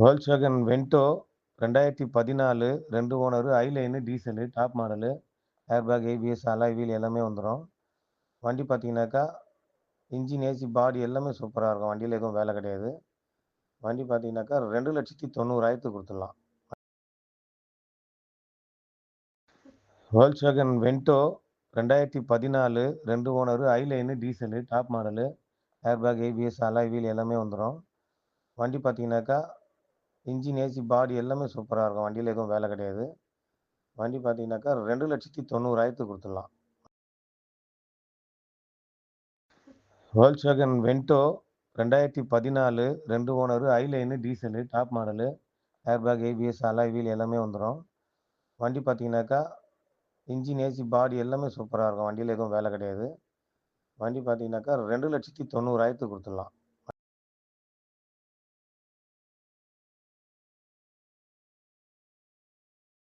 வேல்ஸ்வேகன் Vento ரெண்டாயிரத்தி பதினாலு ரெண்டு owner Highline diesel top model airbag, ABS, alloy wheel எல்லாமே வந்துடும் வண்டி பார்த்தீங்கன்னாக்கா, இன்ஜின், ஏசி, பாடி எல்லாமே சூப்பராக இருக்கும். வண்டியில் எதுவும் வேலை கிடையாது. வண்டி பார்த்தீங்கன்னாக்கா 2,90,000க்கு குடுத்துடலாம். Volkswagen Vento 2014 2 owner Highline diesel top model airbag, ABS, alloy wheel எல்லாமே வந்துடும் வண்டி பார்த்தீங்கன்னாக்கா, இன்ஜின், ஏசி, பாடி எல்லாமே சூப்பராக இருக்கும். வண்டியில் எதுவும் வேலை கிடையாது. வண்டி பார்த்தீங்கன்னாக்கா 2,90,000க்கு குடுத்துடலாம். Volkswagen Vento 2014 2 owner Highline diesel top model airbag, ABS, alloy wheel எல்லாமே வந்துடும் வண்டி பார்த்தீங்கன்னாக்கா, இன்ஜின், ஏசி, பாடி எல்லாமே சூப்பராக இருக்கும். வண்டியில் எதுவும் வேலை கிடையாது. வண்டி பார்த்தீங்கன்னாக்கா ரெண்டு லட்சத்தி தொண்ணூறாயிரத்துக்கு கொடுத்துடலாம்